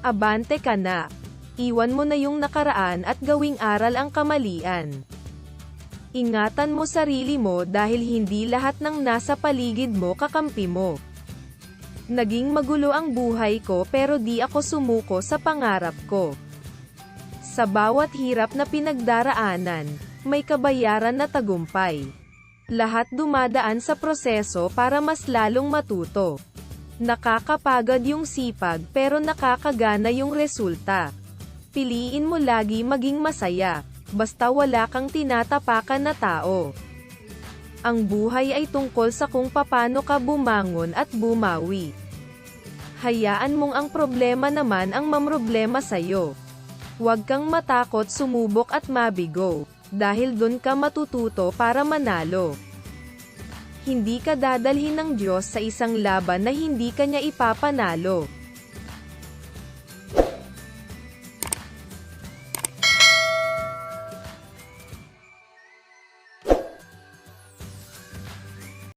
Abante ka na. Iwan mo na yung nakaraan at gawing aral ang kamalian. Ingatan mo sarili mo dahil hindi lahat ng nasa paligid mo kakampi mo. Naging magulo ang buhay ko pero di ako sumuko sa pangarap ko. Sa bawat hirap na pinagdaraanan, may kabayaran na tagumpay. Lahat dumadaan sa proseso para mas lalong matuto. Nakakapagod yung sipag pero nakakagana yung resulta. Piliin mo lagi maging masaya, basta wala kang tinatapakan na tao. Ang buhay ay tungkol sa kung papano ka bumangon at bumawi. Hayaan mong ang problema naman ang mamroblema sa'yo. Huwag kang matakot sumubok at mabigo, dahil dun ka matututo para manalo. Hindi ka dadalhin ng Diyos sa isang laban na hindi kanya ipapanalo.